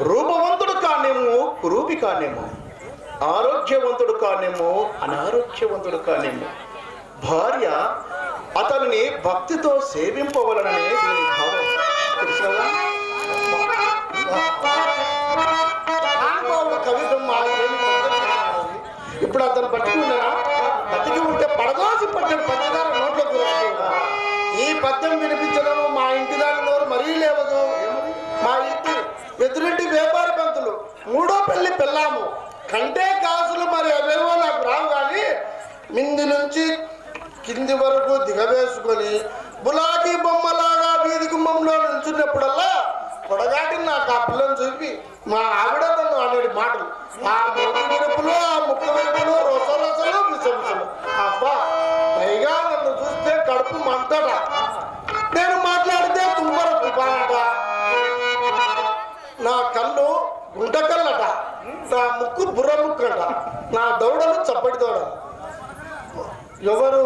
రూపవంతుడు కానేమో రూపి కానేమో ఆరోగ్యవంతుడు కానేమో అనారోగ్యవంతుడు కానేమో భార్య అతనిని భక్తితో సేవింపవలననే దీని భావం. తెలిసినదా కవితం ఇప్పుడు అతను పట్టుకున్నారా బతికి ఉంటే పడదోసి పట్టిన పంచదార నోట్లో కూరదు ఈ పద్యం వినిపించడం మా ఇంటి దాని నోరు మరీ లేవదు. వ్యాపార పంతులు మూడో పెళ్ళి పెళ్ళాము. కంటే కాసులు మరి అవేవో నాకు రావు కానీ మింది నుంచి కింది వరకు దిగవేసుకొని బులాకీ బొమ్మలాగా వీధి గుమ్మంలో నిల్చున్నప్పుడల్లా పొడగాటి నాకు ఆ పిల్లని చూపి మా ఆవిడ నన్ను అనేది మాటలు. ఆ మూతి విరుపులు ఆ ముక్క విరుపులు రొస రొసలు విసవిసలు అబ్బా పైగా నన్ను చూస్తే కడుపు మంటరా గుంటకల్లట నా ముక్కు బుర్ర ముక్కట నా దౌడలు చప్పటి దౌడలు ఎవరు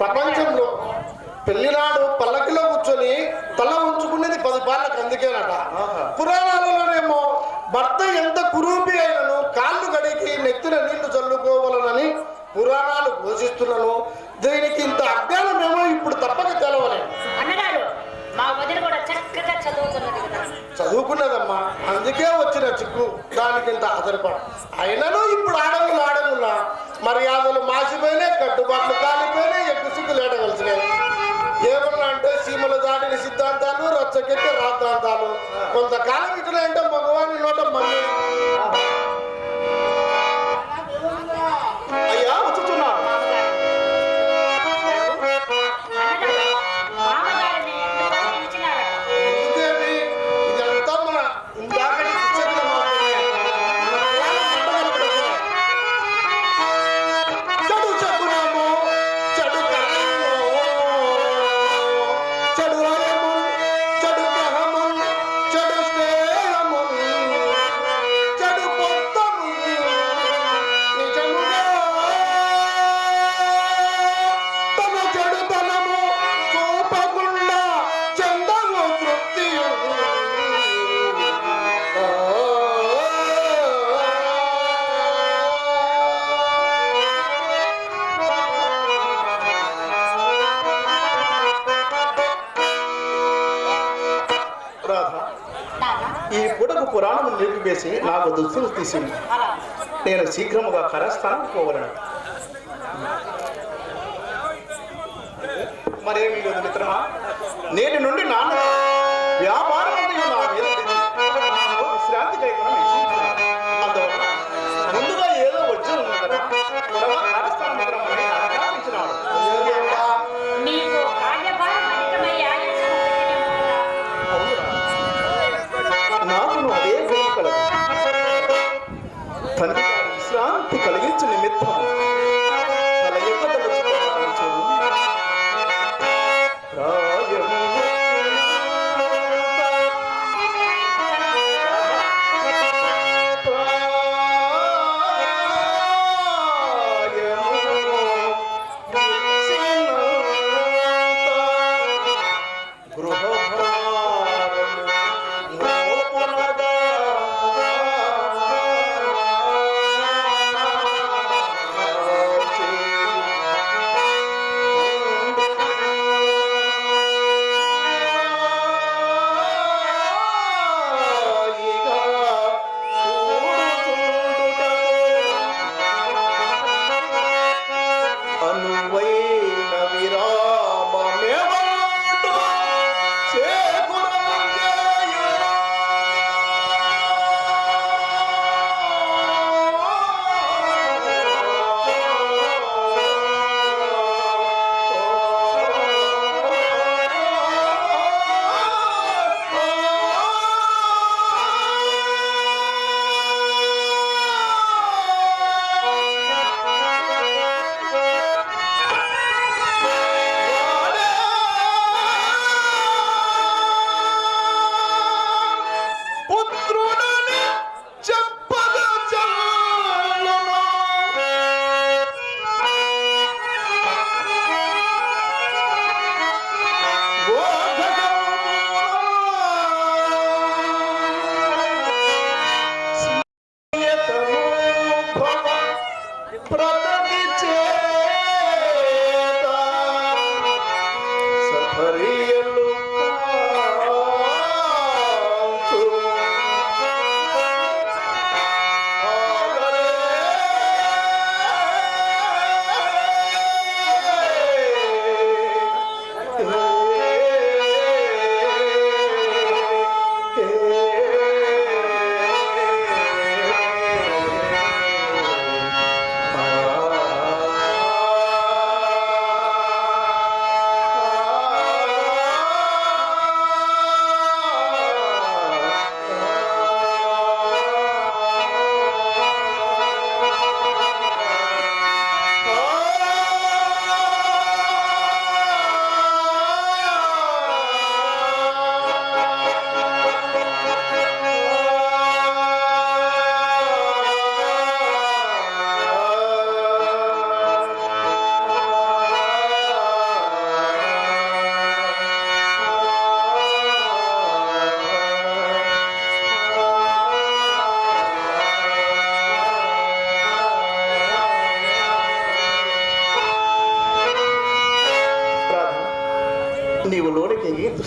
ప్రపంచంలో పెళ్ళినాడు పల్లకిలో కూర్చొని తల ఉంచుకునేది పది పాళ్ళకి అందుకేనట. పురాణాలలోనేమో భర్త ఎంత కురూపి అయినను కాళ్ళు గడికి నెత్తిన నీళ్ళు చల్లుకోవాలనని పురాణాలు ఘోషిస్తున్నాను. దీనికి ఇంత అజ్ఞానమేమో ఇప్పుడు తప్పక అందుకే వచ్చిన చిక్కు దానికి ఇంత ఆధారపడ అయినను ఇప్పుడు ఆడవులు ఆడములా మర్యాదలు మాసిపోయినాయి కట్టుబాట్లు కాలిపోయినాయి ఎక్కువ సిగ్గులు ఏడవలసినాయి ఏమన్నా అంటే సీమలు దాటిన సిద్ధాంతాలు రచ్చకెక్కే రాద్ధాంతాలు. కొంతకాలం ఇట్లా అంటే మగవాని నోట మళ్ళీ చేసి నాకు దుస్తులు తీసింది. నేను శీఘ్రముగా కరస్థానం పోవలను. మరేమి మిత్రమా? నేటి నుండి నాన్న వ్యాపారం విశ్రాంతి ಹರಿಯಲು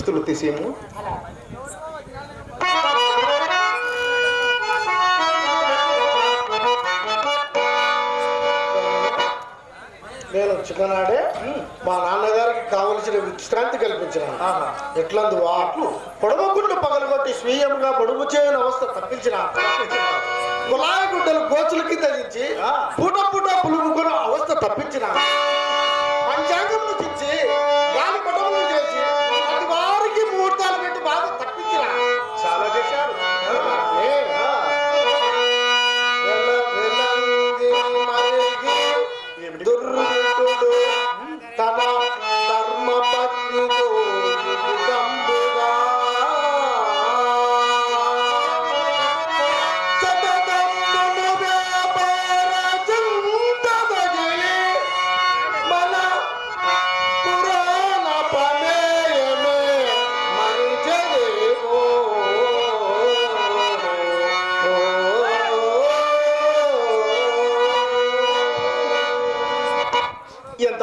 దుస్తులు తీసేము నేను చిన్ననాడే మా నాన్నగారికి కావలసిన విశ్రాంతి కల్పించిన ఎట్లందు వాట్లు పొడవగుండు పగలగొట్టి స్వీయంగా పొడుగు చేయని అవస్థ తప్పించిన కులాయ గుడ్డలు గోచుల కింద దించి పూట పూట పులుముకున్న అవస్థ తప్పించిన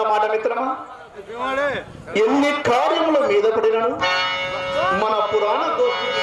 మాట మిత్రమా? ఎన్ని కార్యముల మీద పడినను? మన పురాణ దోస్తుకి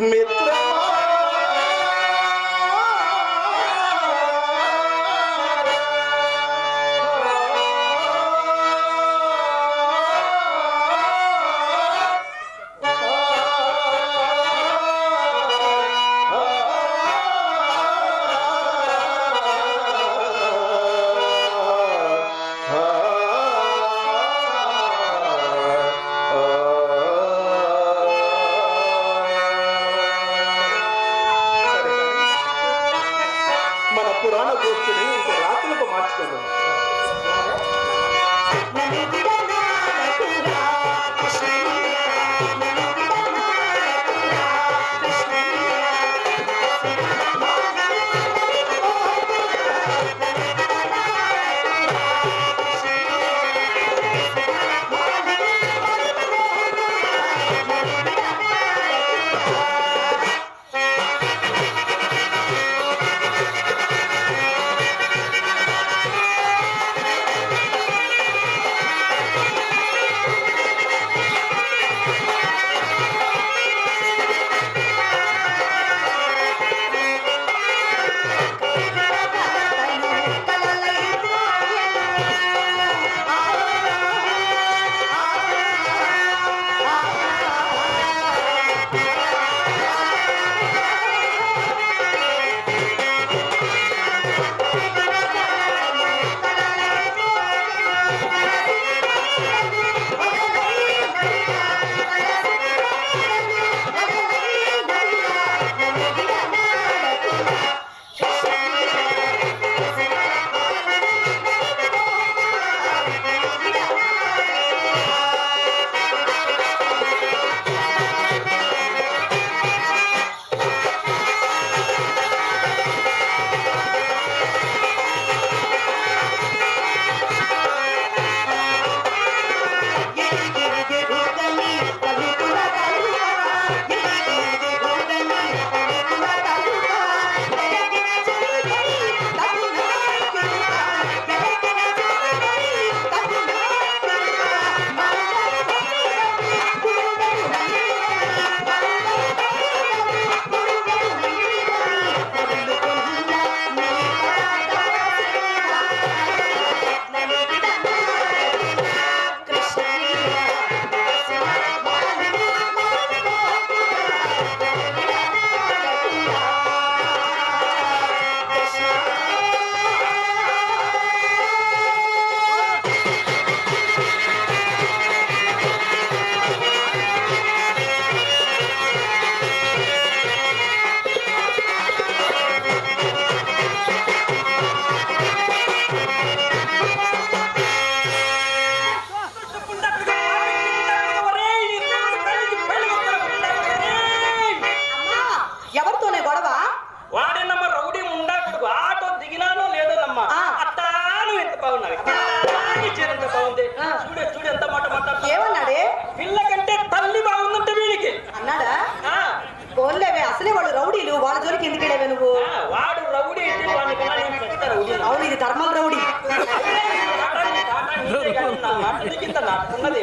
मित्र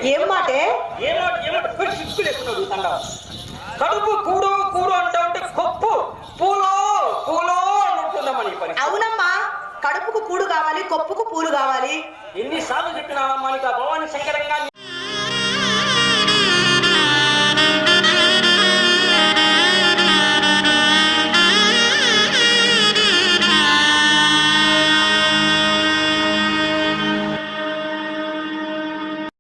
ఏం మాటే? కడుపు కూడు కూడు అంటా ఉంటే కొప్పు. పూలో పూలో అంటుందమ్మా నీ పని. అవునమ్మా. కడుపుకు కూడు కావాలి కొప్పుకు పూలు కావాలి. ఎన్నిసార్లు చెప్పినావమ్మా నీకు భవాని శంకరంగా